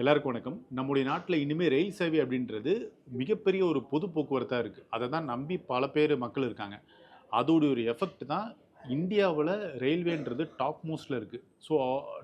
எல்லாருக்கும் வணக்கம். நம்முடைய நாட்டில் இனிமேல் ரயில் சேவை அப்படின்றது மிகப்பெரிய ஒரு பொது போக்குவரத்தாக இருக்குது அதை தான் நம்பி பல பேர் மக்கள் இருக்காங்க. அதோடைய ஒரு எஃபெக்ட் தான் இந்தியாவில் ரயில்வேன்றது டாப் மோஸ்டில் இருக்குது ஸோ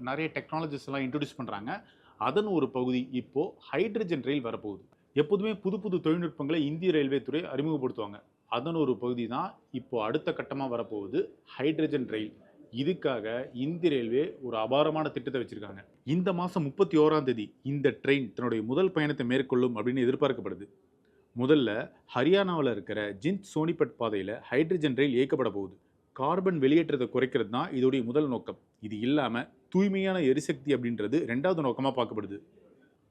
நிறைய டெக்னாலஜிஸ் எல்லாம் இன்ட்ரடியூஸ் பண்ணுறாங்க அதன் ஒரு பகுதி இப்போது ஹைட்ரஜன் ரயில் வரப்போகுது. எப்போதுமே புது புது தொழில்நுட்பங்களை இந்திய ரயில்வே துறை அறிமுகப்படுத்துவாங்க. அதன் ஒரு பகுதி தான் இப்போது அடுத்த கட்டமாக வரப்போகுது ஹைட்ரஜன் ரயில். இதுக்காக இந்திய ரயில்வே ஒரு அபாரமான திட்டத்தை வச்சிருக்காங்க. இந்த மாதம் முப்பத்தி ஓராம் தேதி இந்த ட்ரெயின் தன்னுடைய முதல் பயணத்தை மேற்கொள்ளும் அப்படின்னு எதிர்பார்க்கப்படுது. முதல்ல ஹரியானாவில் இருக்கிற ஜிந்த் சோனிபட் பாதையில் ஹைட்ரஜன் ரயில் இயக்கப்பட போகுது. கார்பன் வெளியேற்றத்தை குறைக்கிறது தான் இதோடைய முதல் நோக்கம். இது இல்லாமல் தூய்மையான எரிசக்தி அப்படின்றது ரெண்டாவது நோக்கமாக பார்க்கப்படுது.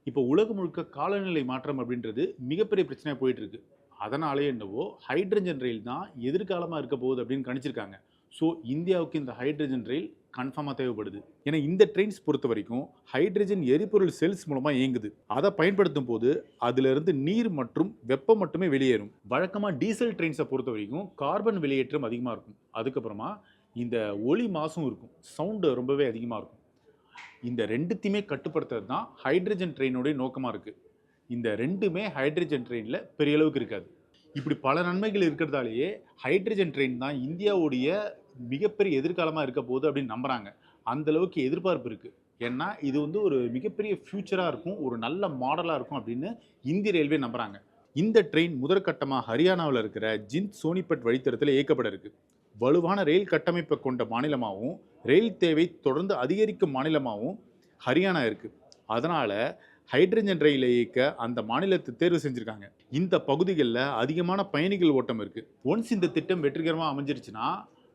இப்போ உலகம் முழுக்க காலநிலை மாற்றம் அப்படின்றது மிகப்பெரிய பிரச்சனையாக போயிட்டுருக்கு அதனாலே என்னவோ ஹைட்ரஜன் ரயில் தான் எதிர்காலமாக இருக்க போகுது அப்படின்னு கணிச்சிருக்காங்க. ஸோ இந்தியாவுக்கு இந்த ஹைட்ரஜன் ரயில் கன்ஃபார்மாக தேவைப்படுது. ஏன்னா இந்த ட்ரெயின்ஸ் பொறுத்த வரைக்கும் ஹைட்ரஜன் எரிபொருள் செல்ஸ் மூலமாக இயங்குது. அதை பயன்படுத்தும் போது அதிலிருந்து நீர் மற்றும் வெப்பம் மட்டுமே வெளியேறும். வழக்கமாக டீசல் ட்ரெயின்ஸை பொறுத்த வரைக்கும் கார்பன் வெளியேற்றம் அதிகமாக இருக்கும். அதுக்கப்புறமா இந்த ஒளி மாசும் இருக்கும். சவுண்டு ரொம்பவே அதிகமாக இருக்கும். இந்த ரெண்டுத்தையுமே கட்டுப்படுத்துறது தான் ஹைட்ரஜன் ட்ரெயினுடைய நோக்கமாக இருக்குது இந்த ரெண்டுமே ஹைட்ரஜன் ட்ரெயினில் பெரிய அளவுக்கு இருக்காது. இப்படி பல நன்மைகள் இருக்கிறதாலேயே ஹைட்ரஜன் ட்ரெயின் தான் இந்தியாவுடைய மிகப்பெரிய எதிர்காலமாக இருக்க போகுது அப்படின்னு நம்புகிறாங்க அந்தளவுக்கு எதிர்பார்ப்பு இருக்குது ஏன்னா இது வந்து ஒரு மிகப்பெரிய ஃப்யூச்சராக இருக்கும் ஒரு நல்ல மாடலாக இருக்கும் அப்படின்னு இந்திய ரயில்வே நம்புகிறாங்க இந்த ட்ரெயின் முதற்கட்டமாக ஹரியானாவில் இருக்கிற ஜிந்த் சோனிபட் வழித்தடத்தில் இயக்கப்பட இருக்குது வலுவான ரயில் கட்டமைப்பை கொண்ட மாநிலமாகவும் ரயில் தேவை தொடர்ந்து அதிகரிக்கும் மாநிலமாகவும் ஹரியானா இருக்குது அதனால் ஹைட்ரஜன் ரயிலை இயக்க அந்த மாநிலத்தை தேர்வு செஞ்சுருக்காங்க. இந்த பகுதிகளில் அதிகமான பயணிகள் ஓட்டம் இருக்குது ஒன்ஸ் இந்த திட்டம் வெற்றிகரமாக அமைஞ்சிருச்சுன்னா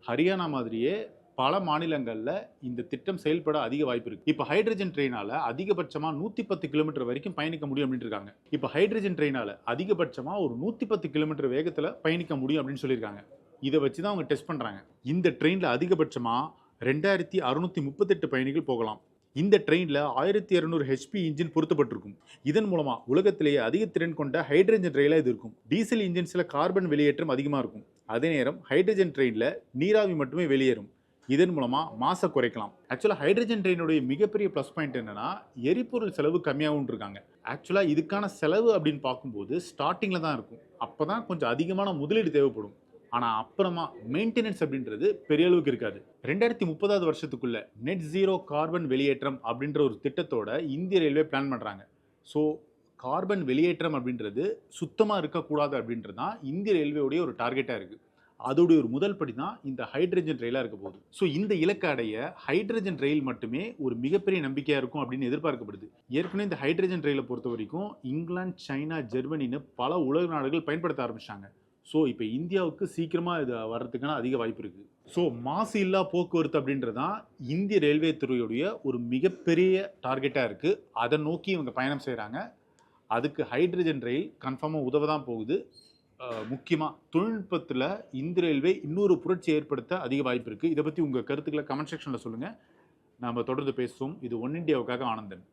ஹரியானா மாதிரியே பல மாநிலங்களில் இந்த திட்டம் செயல்பட அதிக வாய்ப்பு இருக்குது இப்போ ஹைட்ரஜன் ட்ரெயினால் அதிகபட்சமாக நூற்றி பத்து கிலோமீட்டர் வரைக்கும் பயணிக்க முடியும் அப்படின்ட்டு இருக்காங்க. இப்போ ஹைட்ரஜன் ட்ரெயினால் அதிகபட்சமாக ஒரு நூற்றி பத்து கிலோமீட்டர் வேகத்தில் பயணிக்க முடியும் அப்படின்னு சொல்லியிருக்காங்க. இதை வச்சு தான் அவங்க டெஸ்ட் பண்ணுறாங்க இந்த ட்ரெயினில் அதிகபட்சமாக ரெண்டாயிரத்தி அறுநூற்றி முப்பத்தெட்டு பயணிகள் போகலாம். இந்த ட்ரெயினில் ஆயிரத்தி இரநூறு ஹெச்பி இன்ஜின் பொருத்தப்பட்டிருக்கும். இதன் மூலமாக உலகத்திலேயே அதிக திறன் கொண்ட ஹைட்ரஜன் ரயிலாக இது இருக்கும். டீசல் இன்ஜின்ஸில் கார்பன் வெளியேற்றம் அதிகமாக இருக்கும். அதே நேரம் ஹைட்ரஜன் ட்ரெயினில் நீராவி மட்டுமே வெளியேறும். இதன் மூலமாக மாசை குறைக்கலாம். ஆக்சுவலாக ஹைட்ரஜன் ட்ரெயினுடைய மிகப்பெரிய ப்ளஸ் பாயிண்ட் என்னென்னா எரிபொருள் செலவு கம்மியாகவும் இருக்காங்க. ஆக்சுவலாக இதுக்கான செலவு அப்படின்னு பார்க்கும்போது ஸ்டார்டிங்கில் தான் இருக்கும். அப்போ தான் கொஞ்சம் அதிகமான முதலீடு தேவைப்படும். ஆனால் அப்புறமா மெயின்டெனன்ஸ் அப்படின்றது பெரிய அளவுக்கு இருக்காது. ரெண்டாயிரத்தி முப்பதாவது வருஷத்துக்குள்ள நெட் ஜீரோ கார்பன் வெளியேற்றம் அப்படின்ற ஒரு திட்டத்தோட இந்திய ரயில்வே பிளான் பண்ணுறாங்க ஸோ கார்பன் வெளியேற்றம் அப்படின்றது சுத்தமாக இருக்கக்கூடாது அப்படின்றது தான் இந்திய ரயில்வேவுடைய ஒரு டார்கெட்டாக இருக்குது அதோடைய ஒரு முதல் படி தான் இந்த ஹைட்ரஜன் ரயிலாக இருக்க போகுது. ஸோ இந்த இலக்கை அடைய ஹைட்ரஜன் ரயில் மட்டுமே ஒரு மிகப்பெரிய நம்பிக்கையாக இருக்கும் அப்படின்னு எதிர்பார்க்கப்படுது. ஏற்கனவே இந்த ஹைட்ரஜன் ரயிலை பொறுத்த வரைக்கும் இங்கிலாந்து சைனா ஜெர்மனின்னு பல உலக நாடுகள் பயன்படுத்த ஆரம்பித்தாங்க ஸோ இப்போ இந்தியாவுக்கு சீக்கிரமாக இது வர்றதுக்கான அதிக வாய்ப்பு இருக்குது ஸோ மாசு இல்லா போக்குவரத்து அப்படின்றது தான் இந்திய ரயில்வே துறையுடைய ஒரு மிகப்பெரிய டார்கெட்டாக இருக்குது அதை நோக்கி இவங்க பயணம் செய்கிறாங்க அதுக்கு ஹைட்ரஜன் ரயில் கன்ஃபார்மாக உதவ தான் போகுது. முக்கியமாக தொழில்நுட்பத்தில் இந்த ரயில்வே இன்னொரு புரட்சி ஏற்படுத்த அதிக வாய்ப்பு இருக்குது இதை பற்றி உங்கள் கருத்துக்களை கமெண்ட் செக்ஷனில் சொல்லுங்கள் நாம் தொடர்ந்து பேசுவோம். இது ஒன் இண்டியாவுக்காக ஆனந்தன்.